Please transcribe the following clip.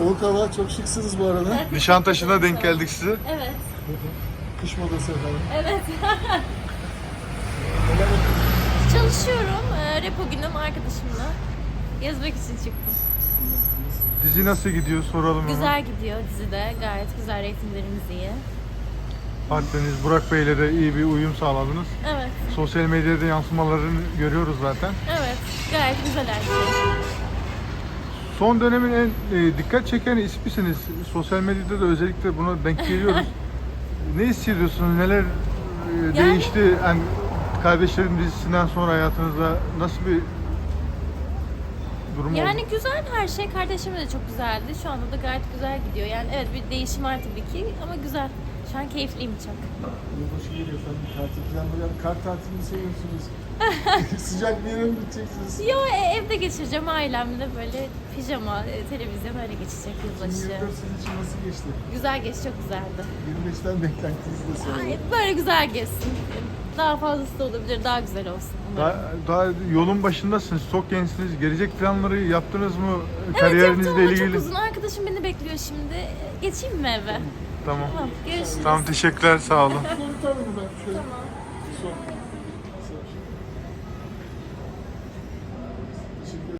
Soğuk hava, çok şıksınız bu arada. Nişantaşı'na denk geldik size. Evet. Kış modası efendim. Evet. Çalışıyorum. Ee, repo günüm arkadaşımla. Gezmek için çıktım. Dizi nasıl gidiyor soralım hemen. Güzel gidiyor dizide. Gayet güzel reytinglerimiz iyi. Partneriniz Burak Bey'le de iyi bir uyum sağladınız. Evet. Sosyal medyada yansımalarını görüyoruz zaten. Evet. Gayet güzel her şey. Son dönemin en e, dikkat çeken ismisiniz. Sosyal medyada da özellikle buna denk geliyoruz. ne hissediyorsunuz? Neler e, değişti? Yani Kardeşlerim dizisinden sonra hayatınızda nasıl bir durum Yani oldu? güzel her şey. Kardeşime de çok güzeldi. Şu anda da gayet güzel gidiyor. Yani evet bir değişim var tabii ki ama güzel. Şu an keyifliyim çok. Yılbaşı geliyor efendim. Tatil planları, kar tatilini seviyorsunuz. Sıcak bir yere mi gideceksiniz? Yo e, evde geçireceğim ailemle böyle pijama, e, televizyon öyle geçecek yılbaşı. 2024 sizin için nasıl geçti? Güzel geç, çok güzeldi. 25'ten beklentinizi de Ay, sorayım. böyle güzel geçsin. Daha fazlası da olabilir, daha güzel olsun. umarım. Daha, daha yolun başındasınız, çok gençsiniz. Gelecek planları yaptınız mı? Evet Kariyerinizle yaptım ama ilgili. çok uzun. Arkadaşım beni bekliyor şimdi. Geçeyim mi eve? Tamam. Tamam, görüşürüz. Tamam teşekkürler, sağ olun. Soru tanımı ben şöyle. Tamam. Sor.